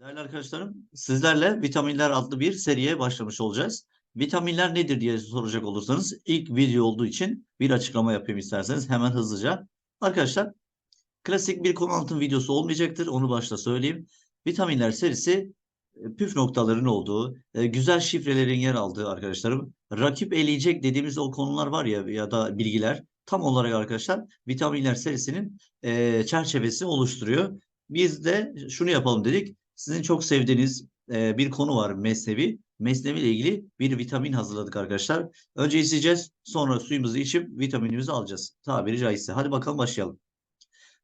Değerli arkadaşlarım, sizlerle vitaminler adlı bir seriye başlamış olacağız. Vitaminler nedir diye soracak olursanız ilk video olduğu için bir açıklama yapayım isterseniz hemen hızlıca. Arkadaşlar, klasik bir konu anlatım videosu olmayacaktır. Onu başta söyleyeyim. Vitaminler serisi e, püf noktaların olduğu, e, güzel şifrelerin yer aldığı arkadaşlarım. Rakip eleyecek dediğimiz o konular var ya ya da bilgiler tam olarak arkadaşlar vitaminler serisinin e, çerçevesi oluşturuyor. Biz de şunu yapalım dedik. Sizin çok sevdiğiniz e, bir konu var Mesnevi. Mesnevi ile ilgili bir vitamin hazırladık arkadaşlar. Önce izleyeceğiz. Sonra suyumuzu içip vitaminimizi alacağız. Tabiri caizse. Hadi bakalım başlayalım.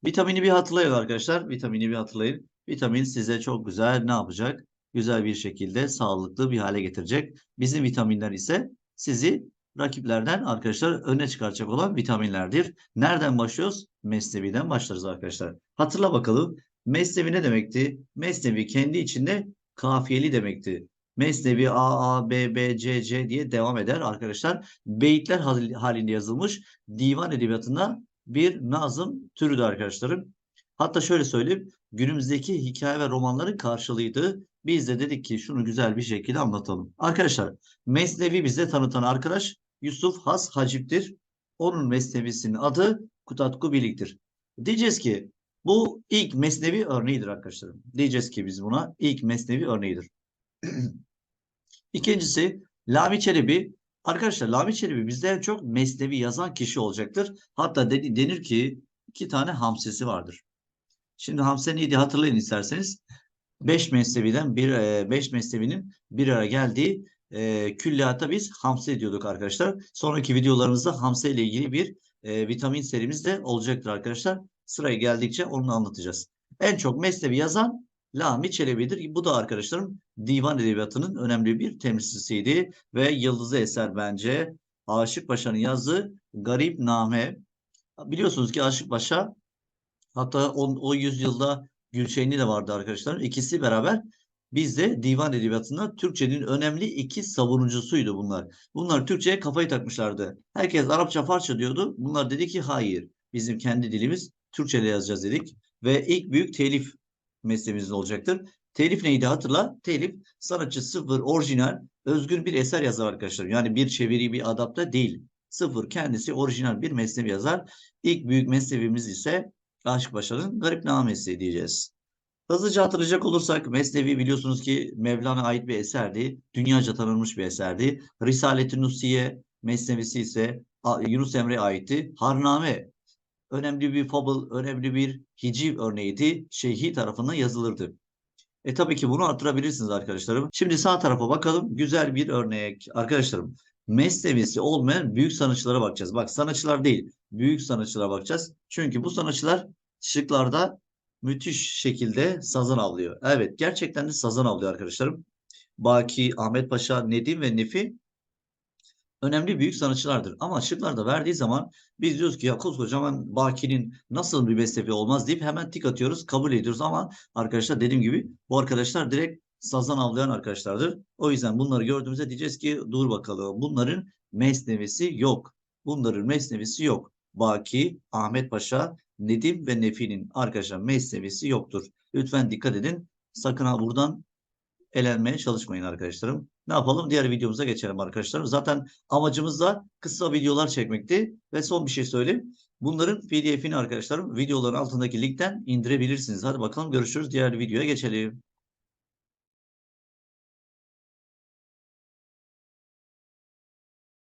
Vitamini bir hatırlayın arkadaşlar. Vitamini bir hatırlayın. Vitamin size çok güzel ne yapacak? Güzel bir şekilde sağlıklı bir hale getirecek. Bizim vitaminler ise sizi rakiplerden arkadaşlar öne çıkaracak olan vitaminlerdir. Nereden başlıyoruz? Mesnevi'den başlarız arkadaşlar. Hatırla bakalım. Mesnevi ne demekti? Mesnevi kendi içinde kafiyeli demekti. Mesnevi A, A, B, B, C, C diye devam eder arkadaşlar. Beyitler halinde yazılmış divan edebiyatında bir nazım türüdür arkadaşlarım. Hatta şöyle söyleyeyim. Günümüzdeki hikaye ve romanların karşılığıydı. Biz de dedik ki şunu güzel bir şekilde anlatalım. Arkadaşlar Mesnevi bize tanıtan arkadaş Yusuf Has Hacip'tir. Onun mesnevisinin adı Kutatku Bilik'tir. Diyeceğiz ki bu ilk mesnevi örneğidir arkadaşlarım. Diyeceğiz ki biz buna ilk mesnevi örneğidir. İkincisi Lami Çelebi. Arkadaşlar Lami Çelebi bizde çok mesnevi yazan kişi olacaktır. Hatta de, denir ki iki tane hamsesi vardır. Şimdi hamse neydi hatırlayın isterseniz. Beş mesneviden bir e, beş mesnevinin bir araya geldiği e, külliyata biz hamse diyorduk arkadaşlar. Sonraki videolarımızda hamse ile ilgili bir e, vitamin serimiz de olacaktır arkadaşlar. Sıraya geldikçe onu anlatacağız. En çok mesnevi yazan Lami Çelebi'dir. Bu da arkadaşlarım divan edebiyatının önemli bir temsilcisiydi ve yıldızı eser bence Aşık Paşa'nın yazdığı Garip Name. Biliyorsunuz ki Aşık Paşa hatta o, o yüzyılda Gülşenli de vardı arkadaşlar. İkisi beraber bizde divan edebiyatında Türkçenin önemli iki savunucusuydu bunlar. Bunlar Türkçe'ye kafayı takmışlardı. Herkes Arapça Farsça diyordu. Bunlar dedi ki hayır. Bizim kendi dilimiz Türkçe'de yazacağız dedik. Ve ilk büyük telif mesleğimiz olacaktır. Telif neydi hatırla? Telif sanatçı sıfır, orijinal, özgün bir eser yazar arkadaşlar. Yani bir çeviri, bir adapte değil. Sıfır, kendisi orijinal bir mesnevi yazar. İlk büyük mesnevimiz ise Aşık Paşa'nın Garipnamesi diyeceğiz. Hızlıca hatırlayacak olursak Mesnevi biliyorsunuz ki Mevlana ait bir eserdi. Dünyaca tanınmış bir eserdi. Risalet-i Nusiye Mesnevisi ise Yunus Emre'ye aitti. Harname önemli bir fable, önemli bir hiciv örneğiydi. Şeyhi tarafından yazılırdı. E tabii ki bunu arttırabilirsiniz arkadaşlarım. Şimdi sağ tarafa bakalım. Güzel bir örnek. Arkadaşlarım mesnevisi olmayan büyük sanatçılara bakacağız. Bak sanatçılar değil, büyük sanatçılara bakacağız. Çünkü bu sanatçılar şıklarda müthiş şekilde sazan avlıyor. Evet gerçekten de sazan avlıyor arkadaşlarım. Baki, Ahmet Paşa, Nedim ve Nefi önemli büyük sanatçılardır. Ama şıklarda verdiği zaman biz diyoruz ki ya koskocaman Baki'nin nasıl bir bestefi olmaz deyip hemen tik atıyoruz, kabul ediyoruz. Ama arkadaşlar dediğim gibi bu arkadaşlar direkt sazdan avlayan arkadaşlardır. O yüzden bunları gördüğümüzde diyeceğiz ki dur bakalım bunların mesnevisi yok. Bunların mesnevisi yok. Baki, Ahmet Paşa, Nedim ve Nefi'nin arkadaşlar mesnevisi yoktur. Lütfen dikkat edin. Sakın ha buradan elenmeye çalışmayın arkadaşlarım. Ne yapalım? Diğer videomuza geçelim arkadaşlar. Zaten amacımız da kısa videolar çekmekti. Ve son bir şey söyleyeyim. Bunların pdf'ini arkadaşlarım videoların altındaki linkten indirebilirsiniz. Hadi bakalım görüşürüz. Diğer videoya geçelim.